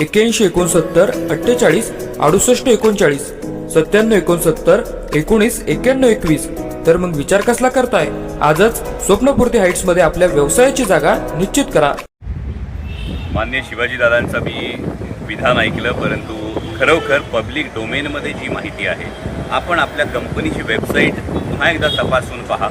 एक्क्याऐंशी एकोणसत्तर अठ्ठेचाळीस अडुसष्ट एकोणचाळीस सत्त्याण्णव एकोणसत्तर एकोणीस एक्क्याण्णव एकवीस. तर मग विचार कसला करताय? आजच स्वप्नपूर्ती हाईट्समध्ये आपल्या व्यवसायाची जागा निश्चित करा. मान्य शिवाजीदादांचा मी विधान ऐकलं परंतु खरोखर पब्लिक डोमेनमध्ये जी माहिती आहे आपण आपल्या कंपनीची वेबसाईट पुन्हा एकदा तपासून पहा.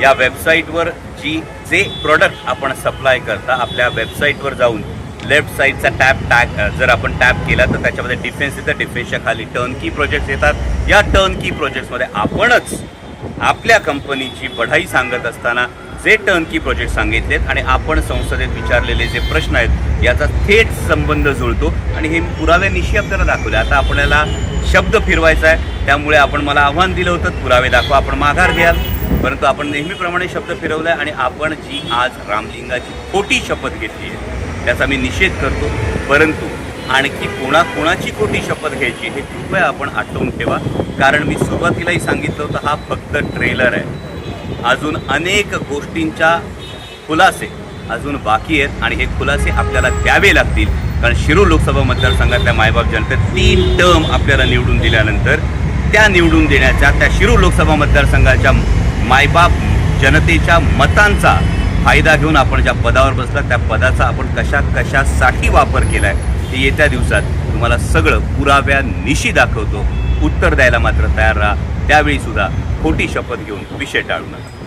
या वेबसाईटवर जी जे प्रोडक्ट आपण सप्लाय करता आपल्या वेबसाईटवर जाऊन लेफ्ट साईडचा टॅप टॅग जर आपण टॅप केला तर त्याच्यामध्ये डिफेन्स येतं. डिफेन्सच्या खाली टर्न की प्रोजेक्ट्स येतात. या टर्न की प्रोजेक्ट्समध्ये आपणच आपल्या कंपनीची बढाई सांगत असताना जे टर्न की प्रोजेक्ट सांगितलेत आणि आपण संसदेत विचारलेले जे प्रश्न आहेत याचा थेट संबंध जुळतो. आणि हे पुराव्यानिशी आपल्याला दाखवले. आता आपल्याला शब्द फिरवायचा आहे. त्यामुळे आपण मला आव्हान दिलं होतं. पुरावे दाखवा. आपण माघार घ्याल. परंतु आपण नेहमीप्रमाणे शब्द फिरवलाय आणि आपण जी आज रामलिंगाची खोटी शपथ घेतली आहे त्याचा मी निषेध करतो. परंतु आणखी कोणाकोणाची खोटी शपथ घ्यायची हे कृपया आपण आठवून ठेवा. कारण मी सुरुवातीलाही सांगितलं होतं हा फक्त ट्रेलर आहे. अजून अनेक गोष्टींच्या खुलासे अजून बाकी आहेत आणि हे खुलासे आपल्याला द्यावे लागतील. कारण शिरूर लोकसभा मतदारसंघातल्या मायबाप जनतेत तीन टर्म आपल्याला निवडून दिल्यानंतर त्या निवडून देण्याच्या त्या शिरूर लोकसभा मतदारसंघाच्या मायबाप जनतेच्या मतांचा फायदा घेऊन आपण ज्या पदावर बसला त्या पदाचा आपण कशा कशासाठी वापर केला आहे हे येत्या दिवसात तुम्हाला सगळं पुराव्यानिशी दाखवतो. उत्तर द्यायला मात्र तयार राहा. त्यावेळी सुद्धा खोटी शपथ घेऊन विषय टाळू नका.